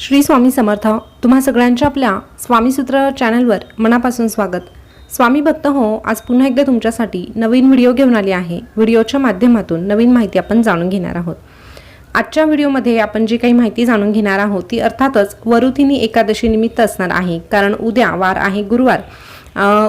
श्री स्वामी समर्थ तुम्हा सगळ्यांच्या आपल्या स्वामीसूत्र चॅनलवर मनापासून स्वागत. स्वामी भक्त हो आज पुन्हा एकदा तुमच्यासाठी नवीन व्हिडिओ घेऊन आली आहे. व्हिडिओच्या माध्यमातून नवीन माहिती आपण जाणून घेणार आहोत. आजच्या व्हिडिओमध्ये आपण जी काही माहिती जाणून घेणार आहोत ती अर्थातच वरुथिनी एकादशी निमित्त असणार आहे. कारण उद्या वार आहे गुरुवार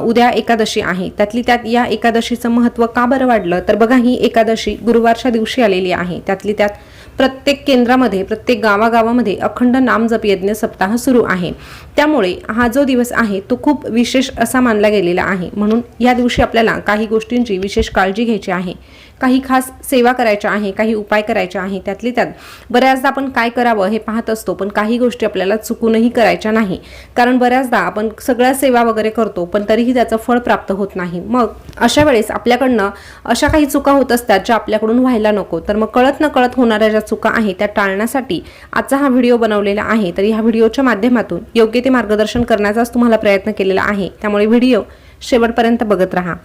उद्या एकादशी आहे. त्यातली त्यात या एकादशीचं महत्त्व का बरं वाढलं? तर बघा ही एकादशी गुरुवारच्या दिवशी आलेली आहे. त्यातली त्यात प्रत्येक केंद्रामध्ये प्रत्येक गावागावामध्ये अखंड नामजप यज्ञ सप्ताह सुरू आहे. त्यामुळे हा जो दिवस आहे तो खूप विशेष असा मानला गेलेला आहे. म्हणून या दिवशी आपल्याला काही गोष्टींची विशेष काळजी घ्यायची आहे. काही खास सेवा करायच्या आहे काही उपाय करायचे आहे त्यातले त्यात बऱ्याचदा आपण काय करावं हे पाहत असतो पण काही गोष्टी आपल्याला चुकूनही करायच्या नाही. कारण बऱ्याचदा आपण सगळ्या सेवा वगैरे करतो पण तरीही त्याचं फळ प्राप्त होत नाही. मग अशा वेळेस आपल्याकडनं अशा काही चुका होत असतात ज्या आपल्याकडून व्हायला नको. तर मग कळत न कळत होणाऱ्या ज्या चुका आहेत त्या टाळण्यासाठी आजचा हा व्हिडिओ बनवलेला आहे. तर ह्या व्हिडिओच्या माध्यमातून योग्य ते मार्गदर्शन करण्याचाच तुम्हाला प्रयत्न केलेला आहे. त्यामुळे व्हिडिओ शेवटपर्यंत बघत राहा.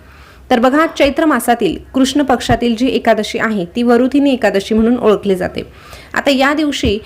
तर बघा चैत्र मासातील कृष्ण पक्षातील जी एकादशी आहे ती वरुथिनी एकादशी म्हणून ओळखली जाते. आता या दिवशी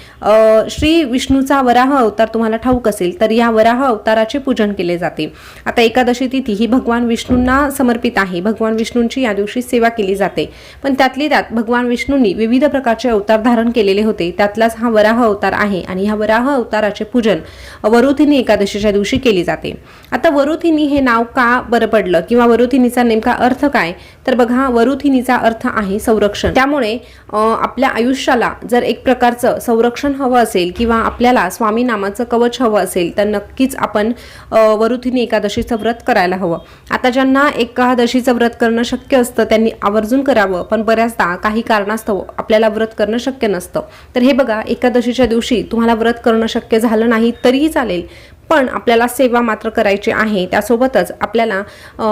श्री विष्णूचा वराह अवतार तुम्हाला ठाऊक असेल तर या वराह अवताराचे पूजन केले जाते. आता एकादशी तिथी ही भगवान विष्णूंना समर्पित आहे. भगवान विष्णूंची या दिवशी सेवा केली जाते. पण त्यातली त्यात भगवान विष्णूंनी विविध प्रकारचे अवतार धारण केलेले होते. त्यातलाच हा वराह अवतार आहे आणि ह्या वराह अवताराचे पूजन वरुथिनी एकादशीच्या दिवशी केली जाते. आता वरुथिनी हे नाव का बरं पडलं किंवा वरुथिनीचा नेमका अर्थ काय? तर बघा वरुथिनीचा अर्थ आहे संरक्षण. त्यामुळे आपल्या आयुष्याला जर एक प्रकारचं संरक्षण हवं असेल किंवा आपल्याला स्वामी नामाचं कवच हवं असेल तर नक्कीच आपण अ, वरुथिनी एकादशीचं व्रत करायला हवं. आता ज्यांना एकादशीचं व्रत करणं शक्य असतं त्यांनी आवर्जून करावं पण बऱ्याचदा काही कारणास्तव आपल्याला व्रत करणं शक्य नसतं. तर हे बघा एकादशीच्या दिवशी तुम्हाला व्रत करणं शक्य झालं नाही तरीही चालेल. पण आपल्याला सेवा मात्र करायची आहे. त्यासोबतच आपल्याला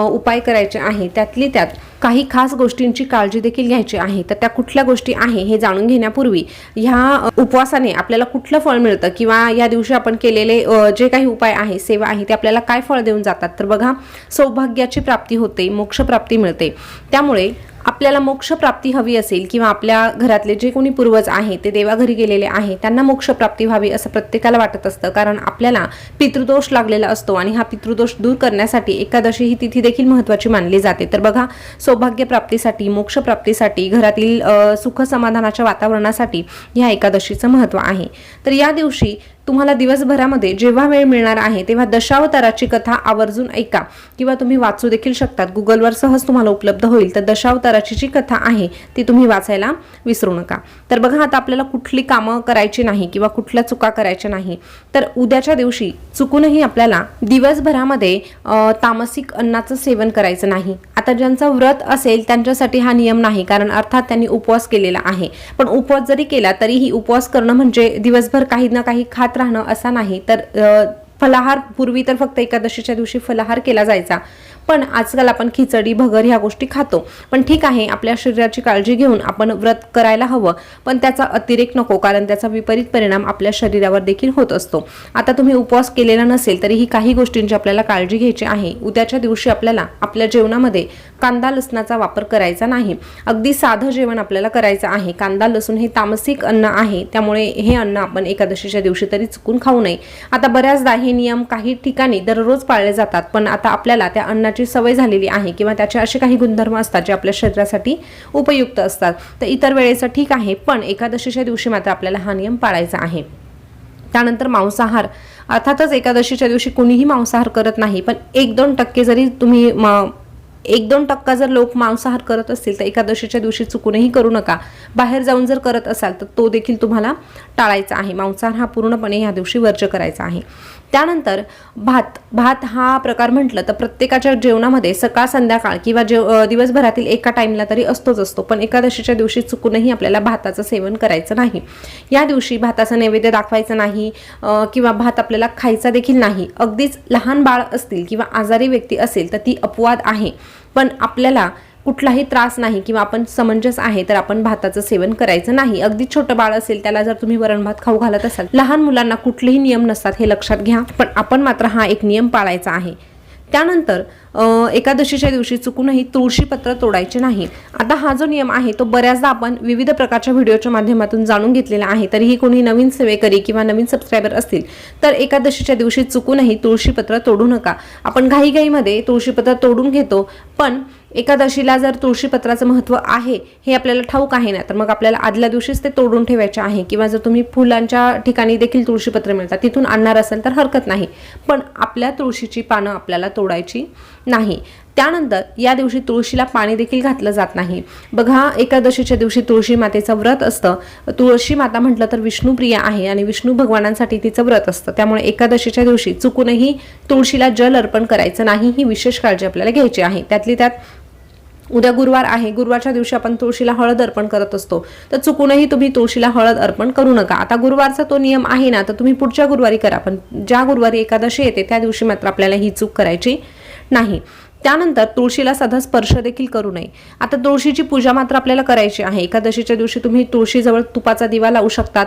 उपाय करायचे आहे. त्यातली त्यात काही खास गोष्टींची काळजी देखील घ्यायची आहे. तर त्या कुठल्या गोष्टी आहे हे जाणून घेण्यापूर्वी ह्या उपवासाने आपल्याला कुठलं फळ मिळतं किंवा या दिवशी आपण केलेले जे काही उपाय आहे सेवा आहे ते आपल्याला काय फळ देऊन जातात? तर बघा सौभाग्याची प्राप्ती होते मोक्षप्राप्ती मिळते. त्यामुळे आपल्याला मोक्षप्राप्ती हवी असेल किंवा आपल्या घरातले जे कोणी पूर्वज आहे ते देवाघरी गेलेले आहे त्यांना मोक्षप्राप्ती व्हावी असं प्रत्येकाला वाटत असतं. कारण आपल्याला पितृदोष लागलेला असतो आणि हा पितृदोष दूर करण्यासाठी एकादशी ही तिथी देखील महत्त्वाची मानली जाते. तर बघा सौभाग्यप्राप्तीसाठी मोक्षप्राप्तीसाठी घरातील सुख समाधानाच्या वातावरणासाठी ह्या एकादशीचं महत्त्व आहे. तर या दिवशी तुम्हाला दिवसभरामध्ये जेव्हा वेळ मिळणार आहे तेव्हा दशावताराची कथा आवर्जून ऐका किंवा तुम्ही वाचू देखील शकतात. गुगलवर सहज तुम्हाला उपलब्ध होईल. तर दशावताराची जी कथा आहे ती तुम्ही वाचायला विसरू नका. तर बघा आता आपल्याला कुठली कामं करायची नाही किंवा कुठल्या चुका करायच्या नाही तर उद्याच्या दिवशी चुकूनही आपल्याला दिवसभरामध्ये तामसिक अन्नाचं सेवन करायचं नाही. आता ज्यांचं व्रत असेल त्यांच्यासाठी हा नियम नाही कारण अर्थात त्यांनी उपवास केलेला आहे. पण उपवास जरी केला तरीही उपवास करणं म्हणजे दिवसभर काही ना काही खात राहणं असा नाही. तर फलाहार पूर्वी तर फक्त एकादशीच्या दिवशी फलाहार केला जायचा. पण आजकाल आपण खिचडी भगर ह्या गोष्टी खातो. पण ठीक आहे आपल्या शरीराची काळजी घेऊन आपण व्रत करायला हवं पण त्याचा अतिरेक नको कारण त्याचा विपरीत परिणाम आपल्या शरीरावर देखील होत असतो. आता तुम्ही उपवास केलेला नसेल तरीही काही गोष्टींची आपल्याला काळजी घ्यायची आहे. उद्याच्या दिवशी आपल्याला आपल्या जेवणामध्ये कांदा लसणाचा वापर करायचा नाही. अगदी साधं जेवण आपल्याला करायचं आहे. कांदा लसूण हे तामसिक अन्न आहे. त्यामुळे हे अन्न आपण एकादशीच्या दिवशी तरी चुकून खाऊ नये. आता बऱ्याचदा हे नियम काही ठिकाणी दररोज पाळले जातात पण आता आपल्याला त्या अन्नाची सवय झालेली आहे किंवा त्याचे असे काही गुणधर्म असतात जे आपल्या शरीरासाठी उपयुक्त असतात. तर इतर वेळेचं ठीक आहे पण एकादशीच्या दिवशी मात्र आपल्याला हा नियम पाळायचा आहे. त्यानंतर मांसाहार अर्थातच एकादशीच्या दिवशी कोणीही मांसाहार करत नाही पण एक दोन टक्के जरी तुम्ही एक दोन टक्का जर लोक मांसाहार करत असतील तर एकादशीच्या दिवशी चुकूनही करू नका. बाहेर जाऊन जर करत असाल तर तो देखील तुम्हाला टाळायचा आहे. मांसाहार हा पूर्णपणे ह्या दिवशी वर्ज करायचा आहे. त्यानंतर भात भात हा प्रकार म्हटलं तर प्रत्येकाच्या जेवणामध्ये सकाळ संध्याकाळ किंवा जेव दिवसभरातील एका टाईमला तरी असतोच असतो. पण एकादशीच्या दिवशी चुकूनही आपल्याला भाताचं सेवन करायचं नाही. या दिवशी भाताचं नैवेद्य दाखवायचं नाही किंवा भात आपल्याला खायचा देखील नाही. अगदीच लहान बाळ असतील किंवा आजारी व्यक्ती असेल तर ती अपवाद आहे. पण आपल्याला कुठलाही त्रास नाही किंवा आपण समंजस आहे तर आपण भाताचं सेवन करायचं नाही. अगदी छोटं बाळ असेल त्याला जर तुम्ही वरण भात खाऊ घालत असाल लहान मुलांना कुठलेही नियम नसतात हे लक्षात घ्या. पण आपण मात्र हा एक नियम पाळायचा आहे. त्यानंतर एकादशीच्या दिवशी चुकूनही तुळशीपत्र तोडायचे नाही. आता हा जो नियम आहे तो बऱ्याचदा आपण विविध प्रकारच्या व्हिडिओच्या माध्यमातून जाणून घेतलेला आहे. तरीही कोणी नवीन सेवेकरी किंवा नवीन सबस्क्रायबर असतील तर एकादशीच्या दिवशी चुकूनही तुळशीपत्र तोडू नका. आपण घाईघाईमध्ये तुळशीपत्र तोडून घेतो पण एकादशीला जर तुळशीपत्राचं महत्त्व आहे हे आपल्याला ठाऊक आहे ना तर मग आपल्याला आदल्या दिवशीच ते तोडून ठेवायचे आहे. किंवा जर तुम्ही फुलांच्या ठिकाणी देखील तुळशीपत्र मिळतात तिथून आणणार असेल तर हरकत नाही. पण आपल्या तुळशीची पानं आपल्याला तोडायची नाही. त्यानंतर या दिवशी तुळशीला पाणी देखील घातलं जात नाही. बघा एकादशीच्या दिवशी तुळशी मातेचं व्रत असतं. तुळशी माता म्हटलं तर विष्णुप्रिय आहे आणि विष्णू भगवानांसाठी तिचं व्रत असतं. त्यामुळे एकादशीच्या दिवशी चुकूनही तुळशीला जल अर्पण करायचं नाही ही विशेष काळजी आपल्याला घ्यायची आहे. त्यातली त्यात उद्या गुरुवार आहे. गुरुवारच्या दिवशी आपण तुळशीला हळद अर्पण करत असतो. तर चुकूनही तुम्ही तुळशीला हळद अर्पण करू नका. आता गुरुवारचा तो नियम आहे ना तर तुम्ही पुढच्या गुरुवारी करा. पण ज्या गुरुवारी एकादशी येते त्या दिवशी मात्र आपल्याला ही चूक करायची नाही. त्यानंतर तुळशीला साधा स्पर्श देखील करू नये. आता तुळशीची पूजा मात्र आपल्याला करायची आहे. एकादशीच्या दिवशी तुम्ही तुळशीजवळ तुपाचा दिवा लावू शकतात.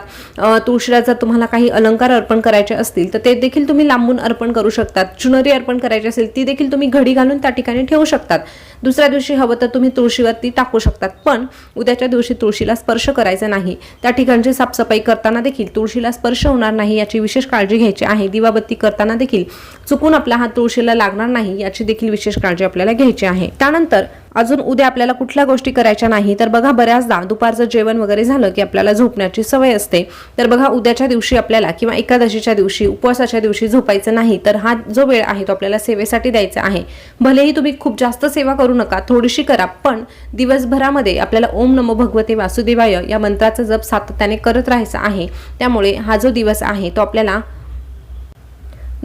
तुळशीला जर तुम्हाला काही अलंकार अर्पण करायचे असतील तर ते देखील तुम्ही लांबून अर्पण करू शकतात. चुनरी अर्पण करायची असेल ती देखील तुम्ही घडी घालून त्या ठिकाणी ठेवू शकतात. दुसऱ्या दिवशी हवं तर तुम्ही तुळशीवरती टाकू शकतात पण उद्याच्या दिवशी तुळशीला स्पर्श करायचा नाही. त्या ठिकाणची साफसफाई करताना देखील तुळशीला स्पर्श होणार नाही याची विशेष काळजी घ्यायची आहे. दिवाबत्ती करताना देखील चुकून आपला हात तुळशीला लागणार नाही याची देखील विशेष काळजी आपल्याला घ्यायची आहे. त्यानंतर अजून उद्या आपल्याला कुठल्या गोष्टी करायच्या नाही तर बघा बऱ्याचदा दुपारचं जेवण वगैरे झालं की आपल्याला झोपण्याची सवय असते. तर बघा उद्याच्या दिवशी आपल्याला किंवा एकादशीच्या दिवशी उपवासाच्या दिवशी झोपायचं नाही तर हा जो वेळ आहे तो आपल्याला सेवेसाठी द्यायचा आहे. भलेही तुम्ही खूप जास्त सेवा करू नका थोडीशी करा पण दिवसभरामध्ये आपल्याला ओम नमो भगवते वासुदेवाय या मंत्राचा जप सातत्याने करत राहायचा आहे. त्यामुळे हा जो दिवस आहे तो आपल्याला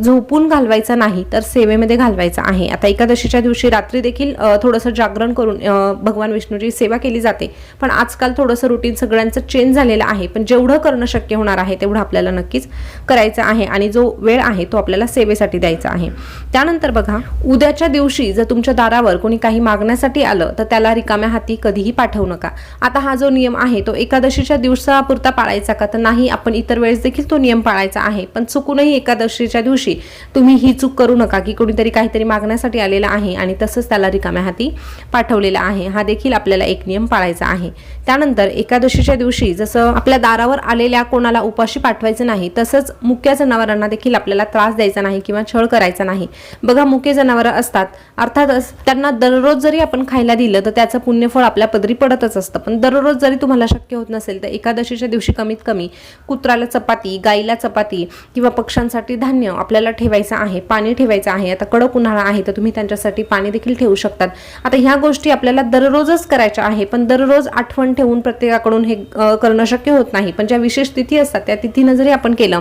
झोपून घालवायचा नाही तर सेवेमध्ये घालवायचा आहे. आता एकादशीच्या दिवशी रात्री देखील थोडंसं जागरण करून भगवान विष्णूची सेवा केली जाते. पण आजकाल थोडंसं रुटीन सगळ्यांचं चेंज झालेलं आहे. पण जेवढं करणं शक्य होणार आहे तेवढं आपल्याला नक्कीच करायचं आहे. आणि जो वेळ आहे तो आपल्याला सेवेसाठी द्यायचा आहे. त्यानंतर बघा उद्याच्या दिवशी जर तुमच्या दारावर कोणी काही मागण्यासाठी आलं तर त्याला रिकाम्या हाती कधीही पाठवू नका. आता हा जो नियम आहे तो एकादशीच्या दिवसापुरता पाळायचा का? तर नाही आपण इतर वेळेस देखील तो नियम पाळायचा आहे. पण चुकूनही एकादशीच्या दिवशी तुम्ही ही चूक करू नका की कोणीतरी काहीतरी मागण्यासाठी आलेला आहे आणि तसंच त्याला रिकाम्या हाती पाठवलेला आहे. हा देखील आपल्याला एक नियम पाळायचा आहे. त्यानंतर एकादशीच्या दिवशी जसं आपल्या दारावर आलेल्या कोणाला उपाशी पाठवायचं नाही तसंच मुक्या जनावरांना देखील आपल्याला त्रास द्यायचा नाही किंवा छळ करायचा नाही. बघा मुके जनावरं असतात. अर्थातच त्यांना दररोज जरी आपण खायला दिलं तर त्याचं पुण्यफळ आपल्या पदरी पडतच असतं. पण दररोज जरी तुम्हाला शक्य होत नसेल तर एकादशीच्या दिवशी कमीत कमी कुत्राला चपाती गाईला चपाती किंवा पक्ष्यांसाठी धान्य आपल्याला ठेवायचं आहे पाणी ठेवायचं आहे आता कडक उन्हाळा आहे तर तुम्ही त्यांच्यासाठी पाणी देखील ठेवू शकतात. आता ह्या गोष्टी आपल्याला दररोजच करायच्या आहे पण दररोज आठवण ठेवून प्रत्येकाकडून हे करणं शक्य होत नाही. पण ज्या विशेष तिथी असतात त्या तिथीनं जरी आपण केलं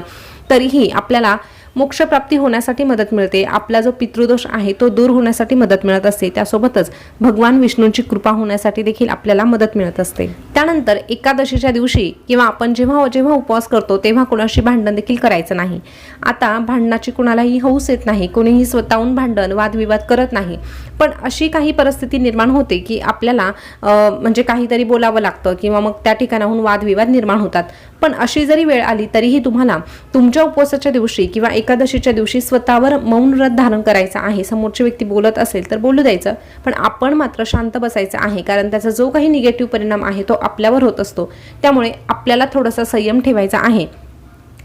तरीही आपल्याला मोक्षप्राप्ती होण्यासाठी मदत मिळते. आपला जो पितृदोष आहे तो दूर होण्यासाठी मदत मिळत असते. त्यासोबतच भगवान विष्णूंची कृपा होण्यासाठी देखील आपल्याला मदत मिळत असते. त्यानंतर एकादशीच्या दिवशी किंवा आपण जेव्हा जेव्हा उपवास करतो तेव्हा कोणाशी भांडण देखील करायचं नाही. आता भांडणाची कुणालाही हौस येत नाही. कोणीही स्वतःहून भांडण वादविवाद करत नाही. पण अशी काही परिस्थिती निर्माण होते की आपल्याला म्हणजे काहीतरी बोलावं लागतं किंवा मग त्या ठिकाणाहून वादविवाद निर्माण होतात. पण अशी जरी वेळ आली तरीही तुम्हाला तुमच्या उपवासाच्या दिवशी किंवा एकादशीच्या दिवशी स्वतःवर मौन व्रत धारण करायचं आहे समोरची व्यक्ती बोलत असेल तर बोलू द्यायचं. पण आपण मात्र शांत बसायचं आहे कारण त्याचा जो काही निगेटिव्ह परिणाम आहे तो आपल्यावर होत असतो. त्यामुळे आपल्याला थोडासा संयम ठेवायचा आहे.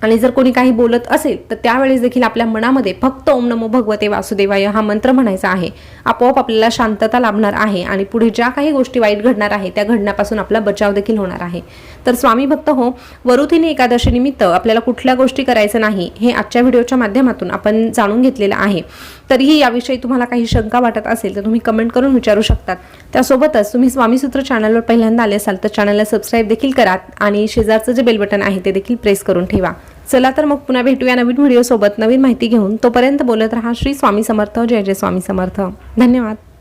आणि जर कोणी काही बोलत असेल तर त्यावेळेस देखील आपल्या मनामध्ये फक्त ओम नमो भगवते वासुदेवाय हा मंत्र म्हणायचा आहे. आपोआप आपल्याला शांतता लाभणार आहे आणि पुढे ज्या काही गोष्टी वाईट घडणार आहे त्या घडण्यापासून आपला बचाव देखील होणार आहे. तर स्वामी भक्त हो वरुथिनी एकादशी निमित्त आपल्याला कुठल्या गोष्टी करायचं नाही हे आजच्या व्हिडिओच्या माध्यमातून आपण जाणून घेतलेलं आहे. तरीही याविषयी तुम्हाला काही शंका वाटत असेल तर तुम्ही कमेंट करून विचारू शकतात. त्यासोबतच तुम्ही स्वामीसूत्र चॅनलवर पहिल्यांदा आले असाल तर चॅनलला सबस्क्राईब देखील करा आणि शेजारचं जे बेल बटन आहे ते देखील प्रेस करून ठेवा. चला तर मग पुन्हा भेटूया नवीन व्हिडिओसोबत नवीन माहिती घेऊन तोपर्यंत बोलत रहा श्री स्वामी समर्थ. जय जय स्वामी समर्थ. धन्यवाद.